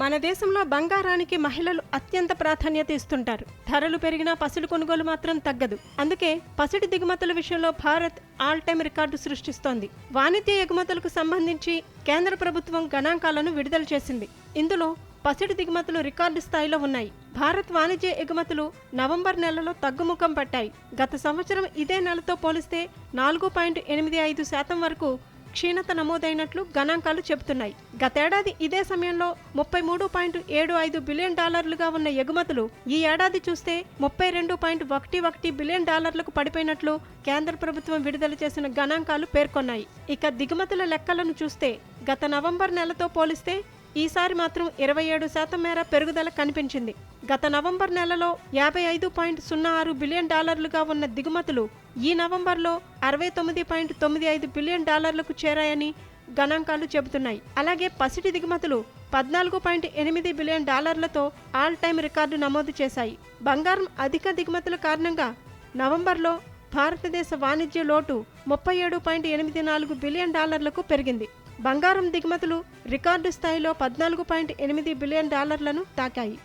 మన దేశంలో బంగారానికి మహిళలు అత్యంత ప్రాధాన్యత ఇస్తుంటారు. ధరలు పెరిగినా పసిడి కొనుగోలు మాత్రం తగ్గదు. అందుకే పసిడి దిగుమతుల విషయంలో భారత్ ఆల్ టైమ్ రికార్డు సృష్టిస్తోంది. వాణిజ్య ఎగుమతులకు సంబంధించి కేంద్ర ప్రభుత్వం గణాంకాలను విడుదల చేసింది. ఇందులో పసిడి దిగుమతులు రికార్డు స్థాయిలో ఉన్నాయి. భారత్ వాణిజ్య ఎగుమతులు నవంబర్ నెలలో తగ్గుముఖం పట్టాయి. గత సంవత్సరం ఇదే నెలతో పోలిస్తే నాలుగు పాయింట్ ఎనిమిది ఐదు శాతం వరకు క్షీణత నమోదైనట్లు గణాంకాలు చెబుతున్నాయి. గతేడాది ఇదే సమయంలో ముప్పై మూడు పాయింట్ ఏడు ఐదు బిలియన్ డాలర్లుగా ఉన్న ఎగుమతులు ఈ ఏడాది చూస్తే ముప్పై రెండు పాయింట్ ఒకటి ఒకటి బిలియన్ డాలర్లకు పడిపోయినట్లు కేంద్ర ప్రభుత్వం విడుదల చేసిన గణాంకాలు పేర్కొన్నాయి. ఇక దిగుమతుల లెక్కలను చూస్తే గత నవంబర్ నెలతో పోలిస్తే ఈసారి మాత్రం ఇరవై ఏడు శాతం మేర పెరుగుదల కనిపించింది. గత నవంబర్ నెలలో యాభై ఐదు పాయింట్ సున్నా ఆరు బిలియన్ డాలర్లుగా ఉన్న దిగుమతులు ఈ నవంబర్లో అరవై తొమ్మిది పాయింట్ తొమ్మిది ఐదు బిలియన్ డాలర్లకు చేరాయని గణాంకాలు చెబుతున్నాయి. అలాగే పసిటి దిగుమతులు పద్నాలుగు పాయింట్ ఎనిమిది బిలియన్ డాలర్లతో ఆల్ టైమ్ రికార్డు నమోదు చేశాయి. బంగారం అధిక దిగుమతుల కారణంగా నవంబర్లో భారతదేశ వాణిజ్య లోటు ముప్పై ఏడు పాయింట్ ఎనిమిది నాలుగు బిలియన్ డాలర్లకు పెరిగింది. బంగారం దిగుమతులు రికార్డు స్థాయిలో పద్నాలుగు పాయింట్ ఎనిమిది బిలియన్ డాలర్లను తాకాయి.